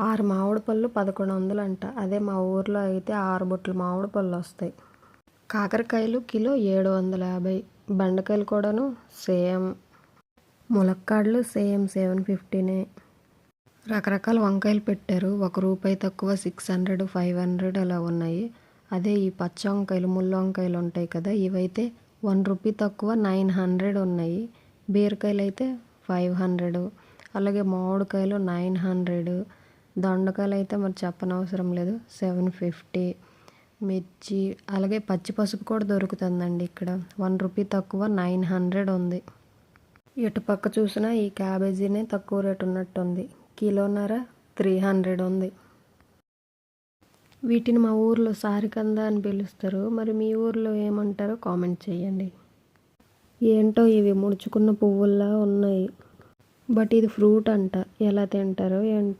ఆరు మామిడి పళ్ళు పదకొండు వందలు అంట అదే మా ఊర్లో అయితే ఆరు బుట్టలు మామిడి పళ్ళు వస్తాయి. కాకరకాయలు కిలో ఏడు వందల యాభై. బెండకాయలు కూడాను సేమ్. ములక్కాడలు సేమ్ సెవెన్ ఫిఫ్టీనే. రకరకాల వంకాయలు పెట్టారు. ఒక రూపాయి తక్కువ సిక్స్ హండ్రెడ్ ఫైవ్ హండ్రెడ్ అలా ఉన్నాయి. అదే ఈ పచ్చ వంకాయలు ముళ్ళ వంకాయలు ఉంటాయి కదా ఇవైతే వన్ రూపీ తక్కువ నైన్ హండ్రెడ్ ఉన్నాయి. బీరకాయలు అయితే ఫైవ్ హండ్రెడ్. అలాగే మామిడికాయలు నైన్ హండ్రెడ్. దొండకాయలు అయితే మరి చెప్పనవసరం లేదు. సెవెన్ ఫిఫ్టీ మిర్చి అలాగే పచ్చి పసుపు కూడా దొరుకుతుందండి ఇక్కడ. వన్ రూపీ తక్కువ నైన్ హండ్రెడ్ ఉంది. ఇటు పక్క చూసినా ఈ క్యాబేజీనే తక్కువ రేటు ఉన్నట్టుంది. కిలోన్నర త్రీ హండ్రెడ్ ఉంది. వీటిని మా ఊర్లో సారికంద అని పిలుస్తారు. మరి మీ ఊర్లో ఏమంటారో కామెంట్ చేయండి. ఏంటో ఇవి ముడుచుకున్న పువ్వుల్లా ఉన్నాయి. బట్ ఇది ఫ్రూట్ అంట. ఎలా తింటారో ఏంటో